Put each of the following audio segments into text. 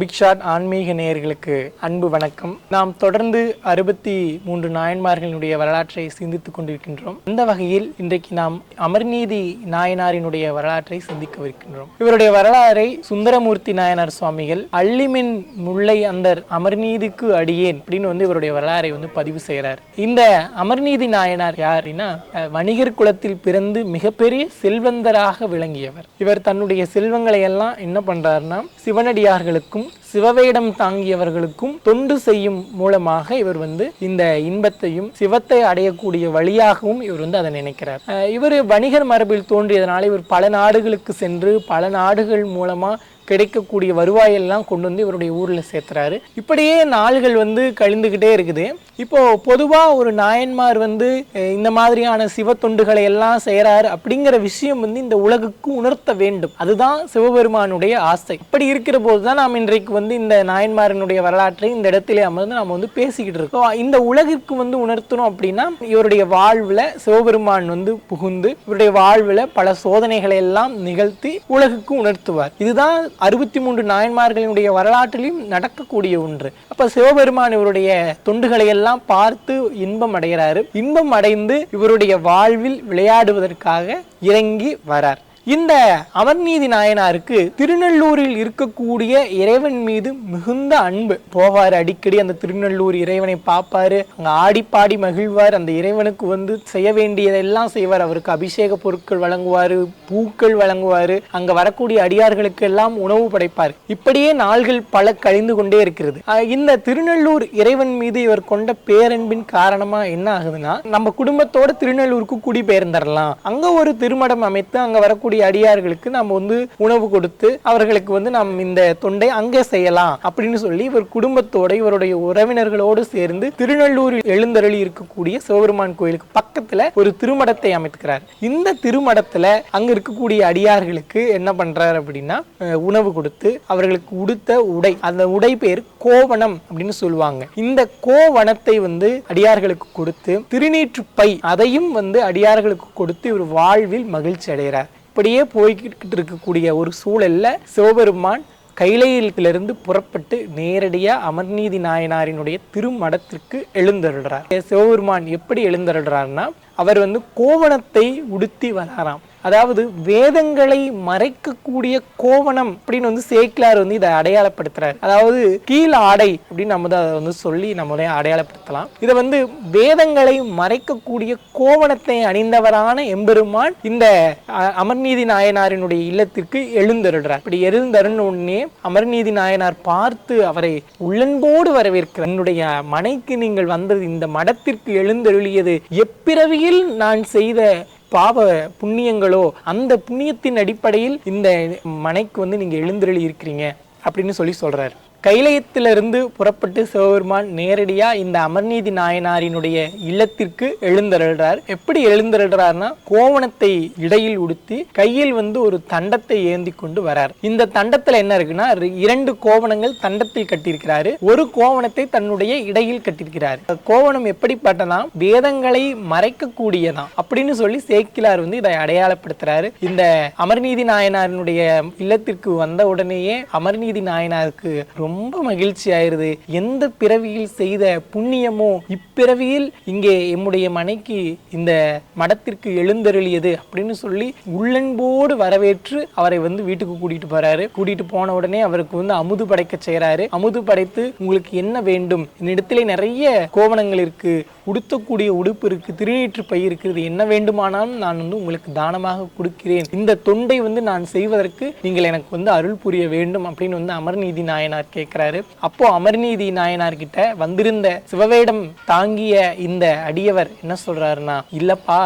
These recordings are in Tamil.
பிக்ஷாட் ஆன்மீக நேயர்களுக்கு அன்பு வணக்கம். நாம் தொடர்ந்து அறுபத்தி மூன்று நாயன்மார்களினுடைய வரலாற்றை சிந்தித்துக் கொண்டிருக்கின்றோம். அந்த வகையில் இன்றைக்கு நாம் அமர்நீதி நாயனாரினுடைய வரலாற்றை சிந்திக்கவிருக்கின்றோம். இவருடைய வரலாறை சுந்தரமூர்த்தி நாயனார் சுவாமிகள் அள்ளிமின் முல்லை அந்தர் அமர்நீதிக்கு அடியேன் அப்படின்னு வந்து இவருடைய வரலாறை வந்து பதிவு செய்கிறார். இந்த அமர்நீதி நாயனார் யாருன்னா வணிகர் குலத்தில் பிறந்து மிகப்பெரிய செல்வந்தராக விளங்கியவர். இவர் தன்னுடைய செல்வங்களை எல்லாம் என்ன பண்றாருன்னா சிவனடியார்களுக்கும் சிவவேடம் தாங்கியவர்களுக்கும் தொண்டு செய்யும் மூலமாக இவர் வந்து இந்த இன்பத்தையும் சிவத்தை அடையக்கூடிய வழியாகவும் இவர் வந்து அதை நினைக்கிறார். இவர் வணிகர் மரபில் தோன்றியதனால இவர் பல நாடுகளுக்கு சென்று பல நாடுகள் மூலமா கிடைக்கக்கூடிய வருவாயெல்லாம் கொண்டு வந்து இவருடைய ஊரில் சேர்த்துறாரு. இப்படியே நாள்கள் வந்து கழிந்துக்கிட்டே இருக்குது. இப்போ பொதுவாக ஒரு நாயன்மார் வந்து இந்த மாதிரியான சிவ தொண்டுகளை எல்லாம் செய்கிறார் அப்படிங்கிற விஷயம் வந்து இந்த உலகுக்கு உணர்த்த வேண்டும். அதுதான் சிவபெருமானுடைய ஆசை. இப்படி இருக்கிற போது தான் நாம் இன்றைக்கு வந்து இந்த நாயன்மாரனுடைய வரலாற்றை இந்த இடத்திலே அமர்ந்து நம்ம வந்து பேசிக்கிட்டு இருக்கோம். இந்த உலகிற்கு வந்து உணர்த்தணும் அப்படின்னா இவருடைய வாழ்வில் சிவபெருமான் வந்து புகுந்து இவருடைய வாழ்வில் பல சோதனைகளை எல்லாம் நிகழ்த்தி உலகுக்கு உணர்த்துவார். இதுதான் அறுபத்தி மூன்று நாயன்மார்களினுடைய வரலாற்றிலும் நடக்கக்கூடிய ஒன்று. அப்ப சிவபெருமான் இவருடைய தொண்டுகளை எல்லாம் பார்த்து இன்பம் அடைகிறாரு. இன்பம் அடைந்து இவருடைய வாழ்வில் விளையாடுவதற்காக இறங்கி வரார். இந்த அமர்நீதி நாயனாருக்கு திருநெல்லூரில் இருக்கக்கூடிய இறைவன் மீது மிகுந்த அன்பு. போவார் அடிக்கடி அந்த திருநெல்லூர் இறைவனை பார்ப்பாரு. அங்க ஆடி பாடி மகிழ்வார். அந்த இறைவனுக்கு வந்து செய்ய வேண்டியதெல்லாம் செய்வார். அவருக்கு அபிஷேக பொருட்கள் வழங்குவாரு பூக்கள் வழங்குவாரு. அங்க வரக்கூடிய அடியார்களுக்கு எல்லாம் உணவு படைப்பார். இப்படியே நாள்கள் பல கழிந்து கொண்டே இருக்கிறது. இந்த திருநெல்லூர் இறைவன் மீது இவர் கொண்ட பேரன்பின் காரணமா என்ன ஆகுதுன்னா நம்ம குடும்பத்தோட திருநெல்லூருக்கு குடிபெயர்ந்துடலாம் அங்க ஒரு திருமடம் அமைத்து அங்க வரக்கூடிய அடியார்களுக்கு நம்ம வந்து உணவு கொடுத்து அவர்களுக்கு வந்து நாம் இந்த தொண்டை அங்கே செய்யலாம் அப்படின்னு சொல்லி இவர் குடும்பத்தோட இவருடைய உறவினர்களோடு சேர்ந்து திருநெல்லூரில் எழுந்தருளி இருக்கக்கூடிய சிவபெருமான் கோயிலுக்கு பக்கத்துல ஒரு திருமடத்தை அமைத்துக்கிறார். இந்த திருமடத்துல அங்க இருக்கக்கூடிய அடியார்களுக்கு என்ன பண்றாரு அப்படின்னா உணவு கொடுத்து அவர்களுக்கு உடுத்த உடை அந்த உடை பேர் கோவணம் அப்படின்னு சொல்லுவாங்க. இந்த கோவணத்தை வந்து அடியார்களுக்கு கொடுத்து திருநீற்று பை அதையும் வந்து அடியார்களுக்கு கொடுத்து இவர் வாழ்வில் மகிழ்ச்சி அடைகிறார். இப்படியே போய்கிட்டு இருக்கக்கூடிய ஒரு சூழல்ல சிவபெருமான் கைலையிலிருந்து புறப்பட்டு நேரடியாக அமர்நீதி நாயனாரினுடைய திருமடத்திற்கு எழுந்தருள்றார். சிவபெருமான் எப்படி எழுந்தருள்றார்னா அவர் வந்து கோவணத்தை உடுத்தி வராராம். அதாவது வேதங்களை மறைக்கக்கூடிய கோவணம் அப்படின்னு வந்து சேக்கிலார் வந்து இதை அடையாளப்படுத்துறாரு. அதாவது கீழ் ஆடை அப்படின்னு நம்ம அதை வந்து சொல்லி நம்மளே அடையாளப்படுத்தலாம். இதை வந்து வேதங்களை மறைக்கக்கூடிய கோவணத்தை அணிந்தவரான எம்பெருமான் இந்த அமர்நீதி நாயனாரினுடைய இல்லத்திற்கு எழுந்தருள்றார். இப்படி எழுந்தருன்னு உடனே அமர்நீதி நாயனார் பார்த்து அவரை உள்ளன்போடு வரவேற்கிறார். என்னுடைய மனைக்கு நீங்கள் வந்தது இந்த மடத்திற்கு எழுந்தருளியது. எப்பிறவியில் நான் செய்த பாவ புண்ணியங்களோ அந்த புண்ணியத்தின் அடிப்படையில் இந்த மனைக்கு வந்து நீங்கள் எழுந்திரளி இருக்கிறீங்க அப்படின்னு சொல்லி சொல்றாரு. கைலயத்திலிருந்து புறப்பட்டு சிவபெருமான் நேரடியா இந்த அமர்நீதி நாயனாரினுடைய இல்லத்திற்கு எழுந்தருள்றார். எப்படி எழுந்தருள்றார்னா கோவணத்தை இடையில் உடுத்தி கையில் வந்து ஒரு தண்டத்தை ஏந்தி கொண்டு வரார். இந்த தண்டத்துல என்ன இருக்குன்னா இரண்டு கோவணங்கள் தண்டத்தில் கட்டியிருக்கிறாரு. ஒரு கோவணத்தை தன்னுடைய இடையில் கட்டியிருக்கிறார். கோவணம் எப்படிப்பட்டனா வேதங்களை மறைக்கக்கூடியதான் அப்படின்னு சொல்லி சேக்கிலார் வந்து இதை அடையாளப்படுத்துறாரு. இந்த அமர்நீதி நாயனாரினுடைய இல்லத்திற்கு வந்த உடனேயே அமர்நீதி நாயனாருக்கு ரொம்ப ரொம்ப மகிழ்ச்சி ஆயிருது. எந்த பிறவியில் செய்த புண்ணியமோ இப்பிறவியில் இங்கே எம்முடைய மனைக்கு இந்த மடத்திற்கு எழுந்தருளியது அப்படின்னு சொல்லி உள்ளன்போடு வரவேற்று அவரை வந்து வீட்டுக்கு கூட்டிட்டு போறாரு. கூட்டிட்டு போன உடனே அவருக்கு வந்து அமுது படைக்க செய்கிறாரு அமுது படைத்து உங்களுக்கு என்ன வேண்டும்? இந்த இடத்துல நிறைய கோவணங்கள் இருக்கு. உடுத்தக்கூடிய உடுப்பு இருக்கு. திருநீற்று பை இருக்கிறது என்ன வேண்டுமானாலும் நான் வந்து உங்களுக்கு தானமாக கொடுக்கிறேன். இந்த தொண்டை வந்து நான் செய்வதற்கு நீங்கள் எனக்கு வந்து அருள் புரிய வேண்டும் அப்படின்னு வந்து அமர்நீதி நாயனார் கேட்கிறாரு. அப்போ அமர்நீதி நாயனார் கிட்ட வந்திருந்த சிவவேடம் தாங்கிய இந்த அடியவர் என்ன சொல்றாருன்னா இல்லப்பா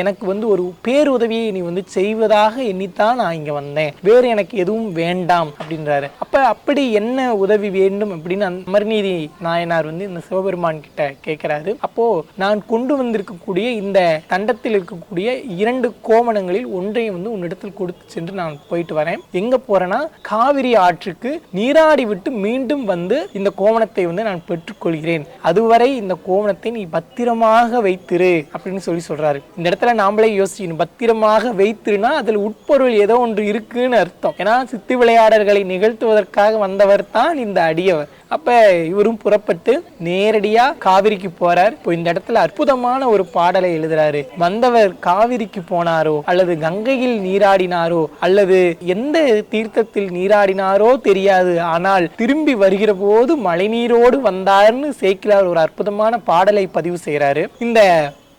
எனக்கு வந்து ஒரு பேருதவியை நீ வந்து செய்வதாக எண்ணித்தான் நான் இங்க வந்தேன். வேறு எனக்கு எதுவும் வேண்டாம் அப்படின்றாரு. அப்ப அப்படி என்ன உதவி வேண்டும் அப்படின்னு அமர்நீதி நாயனார் வந்து இந்த சிவபெருமான் கிட்ட கேட்கிறாரு. அப்போ நான் கொண்டு வந்திருக்கக்கூடிய இந்த தண்டத்தில் இருக்கக்கூடிய இரண்டு கோவணங்களில் ஒன்றை வந்து உன்னிடத்தில் கொடுத்து சென்று நான் போயிட்டு வரேன். எங்க போறேன்னா காவிரி ஆற்றுக்கு நீராடி விட்டு மீண்டும் வந்து இந்த கோவணத்தை வந்து நான் பெற்றுக்கொள்கிறேன். அதுவரை இந்த கோவணத்தை நீ பத்திரமாக வைத்திரு அப்படின்னு சொல்லி சொல்றாரு. இந்த இடத்துல நாமளே யோசிக்கணும். பத்திரமாக வைத்திருனா அதில் உட்பொருள் ஏதோ ஒன்று இருக்குன்னு அர்த்தம். ஏன்னா சித்து விளையாடல்களை நிகழ்த்துவதற்காக வந்தவர் தான் இந்த அடியவர். அப்ப இவரும் புறப்பட்டு நேரடியா காவிரிக்கு போறார். இப்போ இந்த இடத்துல அற்புதமான ஒரு பாடலை எழுதுறாரு. வந்தவர் காவிரிக்கு போனாரோ அல்லது கங்கையில் நீராடினாரோ அல்லது எந்த தீர்த்தத்தில் நீராடினாரோ தெரியாது. ஆனால் திரு திரும்பி வருகிற போது மழைநீரோடு வந்தார்னு சேக்கிலார் ஒரு அற்புதமான பாடலை பதிவு செய்கிறாரு. இந்த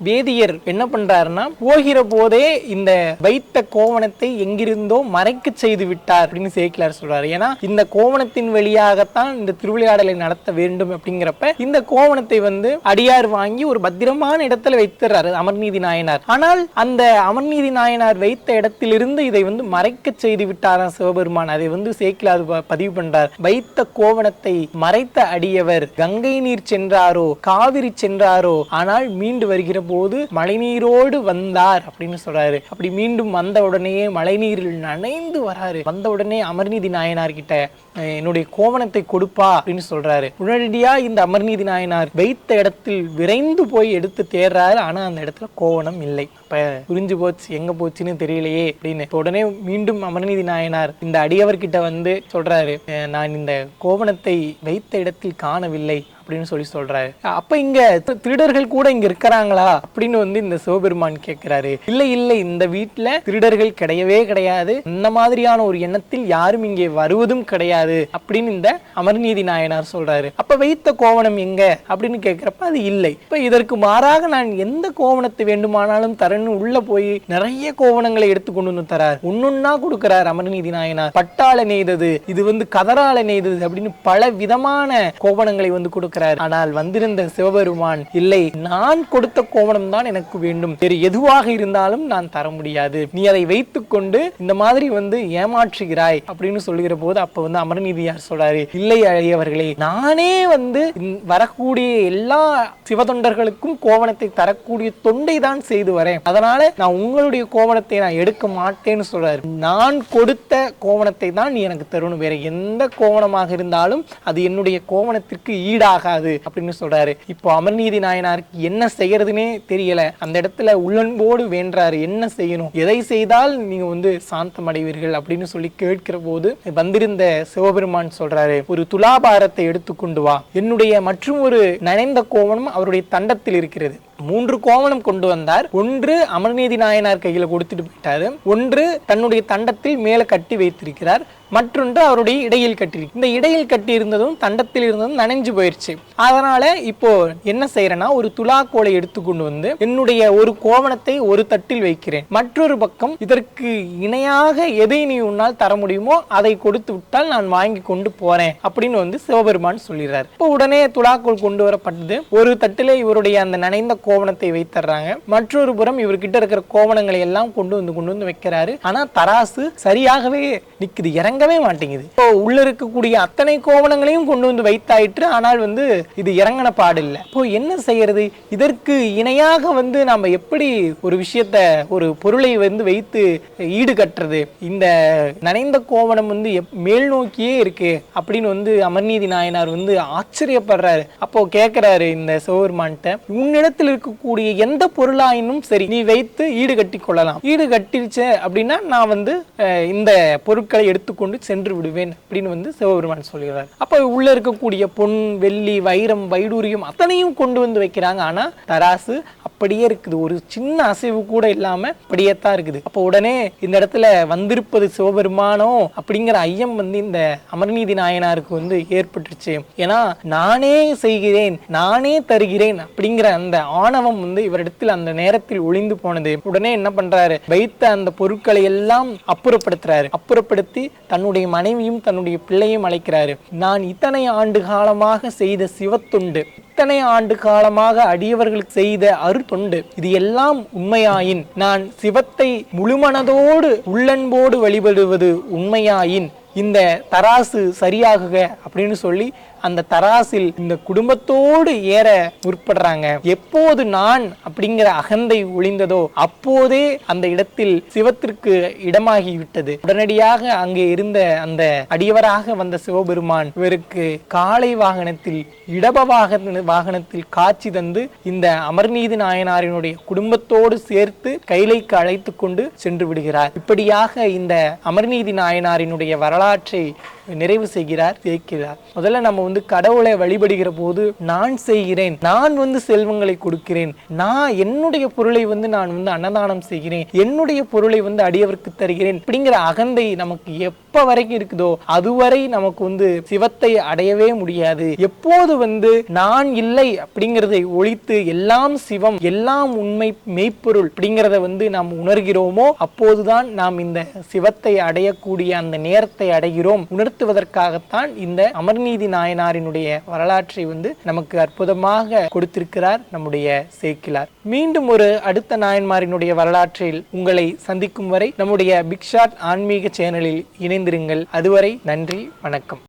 வேதியர் என்ன பண்றாருன்னா போகிற போதே இந்த வைத்த கோவணத்தை எங்கிருந்தோ மறைக்க செய்து விட்டார் அப்படின்னு சேக்கிலார் சொல்றாரு. ஏன்னா இந்த கோவணத்தின் வழியாகத்தான் இந்த திருவிளையாடலை நடத்த வேண்டும் அப்படிங்கிறப்ப இந்த கோவணத்தை வந்து அடியார் வாங்கி ஒரு பத்திரமான இடத்துல வைத்துறாரு அமர்நீதி நாயனார். ஆனால் அந்த அமர்நீதி நாயனார் வைத்த இடத்திலிருந்து இதை வந்து மறைக்க செய்து விட்டாராம் சிவபெருமான். அதை வந்து சேக்கிலார் பதிவு பண்றார். வைத்த கோவணத்தை மறைத்த அடியவர் கங்கை நீர் சென்றாரோ காவிரி சென்றாரோ ஆனால் மீண்டு வருகிற போது மழைநீரோடு வந்தார் அப்படின்னு சொல்றாரு. அப்படி மீண்டும் வந்த உடனேயே மழைநீரில் நனைந்து வராரு. வந்த உடனே அமர்நீதி நாயனார் கிட்ட என்னுடைய கோவணத்தை கொடுப்பா அப்படின்னு சொல்றாரு. உடனடியா இந்த அமர்நீதி நாயனார் வைத்த இடத்தில் விரைந்து போய் எடுத்து தேடுறாரு ஆனா அந்த இடத்துல கோவணம் இல்லை. அப்ப புரிஞ்சு போச்சு எங்க போச்சுன்னு தெரியலையே அப்படின்னு. உடனே மீண்டும் அமர்நீதி நாயனார் இந்த அடியவர்கிட்ட வந்து சொல்றாரு நான் இந்த கோவணத்தை வைத்த இடத்தில் காணவில்லை. அப்படின்னு சொல்லி சொல்றாரு. அப்ப இங்க திருடர்கள் கூட இங்க இருக்கிறாங்களா? அப்படின்னு வந்து இந்த சிவபெருமான் கேட்கிறாரு இல்ல இல்ல இந்த வீட்டுல திருடர்கள் கிடையவே கிடையாது. இந்த மாதிரியான ஒரு எண்ணத்தில் யாரும் இங்கே வருவதும் கிடையாது அப்படின்னு இந்த அமர்நீதி நாயனார் சொல்றாரு. அப்ப வைத்த கோவணம் எங்க? அப்படின்னு கேட்கிறப்ப அது இல்லை. இப்ப இதற்கு மாறாக நான் எந்த கோவணத்தை வேண்டுமானாலும் தரேன்னு உள்ள போய் நிறைய கோவணங்களை எடுத்து கொண்டு வந்து தரார். ஒன்னொன்னா கொடுக்கிறார் அமர்நீதி நாயனார். பட்டாள நெய்தது இது வந்து கதரால நெய்தது அப்படின்னு பல விதமான கோவணங்களை வந்து கொடுக்கிறார் ஆனால் வந்திருந்த சிவபெருமான் இல்லை நான் கொடுத்த கோவணம் தான் எனக்கு வேண்டும். வேறு எதுவாக இருந்தாலும் நான் தர முடியாது. நீ அதை வைத்துக்கொண்டு இந்த மாதிரி வந்து ஏமாற்றுகிறாய். அப்படின்னு சொல்லுகிற போது அப்ப வந்து அமரநீதியார் சொல்றாரு இல்லை அழியவர்களே நானே வந்து வரக்கூடிய எல்லா சிவதொண்டர்களுக்கும் கோவணத்தை தரக்கூடிய தொண்டை தான் செய்து வரேன். அதனால நான் உங்களுடைய கோவணத்தை நான் எடுக்க மாட்டேன்னு சொல்றாரு. நான் கொடுத்த கோவணத்தை தான் நீ எனக்கு தரணும். வேற எந்த கோவணமாக இருந்தாலும் அது என்னுடைய கோவணத்திற்கு ஈடாக ஆகாது அப்படின்னு சொல்றாரு. இப்போ அமர்நீதி நாயனாருக்கு என்ன செய்யறதுனே தெரியல. அந்த இடத்துல உள்ளன்போடு வேண்டாரு என்ன செய்யணும்? எதை செய்தால் நீங்க வந்து சாந்தம் அடைவீர்கள் அப்படின்னு சொல்லி கேட்கிற போது வந்திருந்த சிவபெருமான் சொல்றாரு ஒரு துலாபாரத்தை எடுத்துக்கொண்டு வா. என்னுடைய மற்றும் ஒரு நனைந்த கோவனும் அவருடைய தண்டத்தில் இருக்கிறது. மூன்று கோவணம் கொண்டு வந்தார். ஒன்று அமர்நீதி நாயனார் கையில் கொடுத்துட்டு போயிட்டாரு. ஒன்று தன்னுடைய தண்டத்தில் மேலே கட்டி வைத்திருக்கிறார். மற்றொன்று அவருடைய இடையில் கட்டியிருக்கு. இந்த இடையில் கட்டி இருந்ததும் தண்டத்தில் இருந்ததும் நனைஞ்சு போயிருச்சு. அதனால இப்போ என்ன செய்யறேன்னா ஒரு துலாக்கோலை எடுத்துக்கொண்டு வந்து என்னுடைய ஒரு கோவணத்தை ஒரு தட்டில் வைக்கிறேன். மற்றொரு பக்கம் இதற்கு இணையாக எதை நீ உன்னால் தர முடியுமோ அதை கொடுத்து விட்டால் நான் வாங்கி கொண்டு போறேன் அப்படின்னு வந்து சிவபெருமான் சொல்லிடுறாரு. இப்போ உடனே துலாக்கோல் கொண்டு வரப்பட்டது. ஒரு தட்டிலே இவருடைய அந்த நனைந்த கோ கோவணத்தை வைத்தர்றாங்க. மற்றொரு புறம் இவர்கிட்ட இருக்கிற கோவணங்களை எல்லாம் கொண்டு வந்து கொண்டு வந்து வைக்கிறாரு. ஆனா தராசு சரியாகவே நிக்குது இறங்கவே மாட்டேங்குது. இப்போ உள்ள இருக்கக்கூடிய அத்தனை கோவணங்களையும் கொண்டு வந்து வைத்தாயிற்று. ஆனால் வந்து இது இறங்கின பாடு இல்லை இப்போ என்ன செய்யறது? இதற்கு இணையாக வந்து நம்ம எப்படி ஒரு விஷயத்த ஒரு பொருளை வந்து வைத்து ஈடு கட்டுறது இந்த நனைந்த கோவணம் வந்து மேல் நோக்கியே இருக்கு அப்படின்னு வந்து அமர்நீதி நாயனார் வந்து ஆச்சரியப்படுறாரு. அப்போ கேட்கிறாரு இந்த சிவபெருமான்கிட்ட உன்னிடத்தில் இருக்கக்கூடிய எந்த பொருளாயினும் சரி நீ வைத்து ஈடு கட்டி கொள்ளலாம். ஈடு கட்டிருச்சு அப்படின்னா நான் வந்து இந்த பொருட்களை எடுத்துக்கொண்டு சென்று விடுவேன் அப்படின்னு வந்து சிவபெருமான் சொல்கிறார். அப்ப உள்ள இருக்கக்கூடிய பொன் வெள்ளி வைரம் வைடூரியம் அத்தனையும் கொண்டு வந்து வைக்கிறாங்க. ஆனா தராசு அப்படியே இருக்குது. ஒரு சின்ன அசைவு கூட இல்லாம அப்படியே தான் இருக்குது. அப்போ உடனே இந்த இடத்துல வந்திருப்பது சிவபெருமானோ அப்படிங்கிற ஐயம் வந்து இந்த அமர்நீதி நாயனாருக்கு வந்து ஏற்பட்டுருச்சு. ஏன்னா நானே செய்கிறேன் நானே தருகிறேன் அப்படிங்கிற அந்த ஆணவம் வந்து இவரிடத்தில் அந்த நேரத்தில் ஒளிந்து போனது. உடனே என்ன பண்றாரு? வைத்த அந்த பொருட்களை எல்லாம் அப்புறப்படுத்துறாரு. அப்புறப்படுத்தி தன்னுடைய மனைவியும் தன்னுடைய பிள்ளையும் அழைக்கிறாரு. நான் இத்தனை ஆண்டு காலமாக செய்த சிவத்துண்டு இத்தனை ஆண்டு காலமாக அடியவர்களுக்கு செய்த கொண்டு இது எல்லாம் உண்மையாயின் நான் சிவத்தை முழுமனதோடு உள்ளன்போடு வழிபடுவது உண்மையாயின் இந்த தராசு சரியாகுக அப்படின்னு சொல்லி அந்த தராசில் இந்த குடும்பத்தோடு ஏற முற்படுறாங்க. எப்போது நான் அப்படிங்கிற அகந்தை ஒளிந்ததோ அப்போதே அந்த இடத்தில் சிவத்திற்கு இடமாகி விட்டது உடனடியாக அங்கே இருந்த அந்த அடியவராக வந்த சிவபெருமான் இவருக்கு காலை வாகனத்தில் இடப வாகன வாகனத்தில் காட்சி தந்து இந்த அமர்நீதி நாயனாரினுடைய குடும்பத்தோடு சேர்த்து கைலைக்கு அழைத்து கொண்டு சென்று விடுகிறார். இப்படியாக இந்த அமர்நீதி நாயனாரினுடைய வரலாற்றை நிறைவு செய்கிறார் சேர்க்கிறார் முதல்ல நம்ம வந்து கடவுளை வழிபடுகிற போது நான் செய்கிறேன் நான் வந்து செல்வங்களை கொடுக்கிறேன் நான் என்னுடைய பொருளை வந்து நான் வந்து அன்னதானம் செய்கிறேன் என்னுடைய பொருளை வந்து அடியவருக்கு தருகிறேன் அப்படிங்கிற அகந்தை நமக்கு எப்ப வரைக்கும் இருக்குதோ அதுவரை நமக்கு வந்து சிவத்தை அடையவே முடியாது. எப்போது வந்து நான் இல்லை அப்படிங்கிறதை ஒழித்து எல்லாம் சிவம் எல்லாம் உண்மை மெய்ப்பொருள் அப்படிங்கிறத வந்து நாம் உணர்கிறோமோ அப்போதுதான் நாம் இந்த சிவத்தை அடையக்கூடிய அந்த நேரத்தை அடைகிறோம். உணர்த்துவதற்காகத்தான் இந்த அமர்நீதி நாயனாரினுடைய வரலாற்றை வந்து நமக்கு அற்புதமாக கொடுத்திருக்கிறார் நம்முடைய சேக்கிலார். மீண்டும் ஒரு அடுத்த நாயன்மாரினுடைய வரலாற்றில் உங்களை சந்திக்கும் வரை நம்முடைய பிக்ஷாட் ஆன்மீக சேனலில் இணைந்து இணைந்திருங்கள். அதுவரை நன்றி வணக்கம்.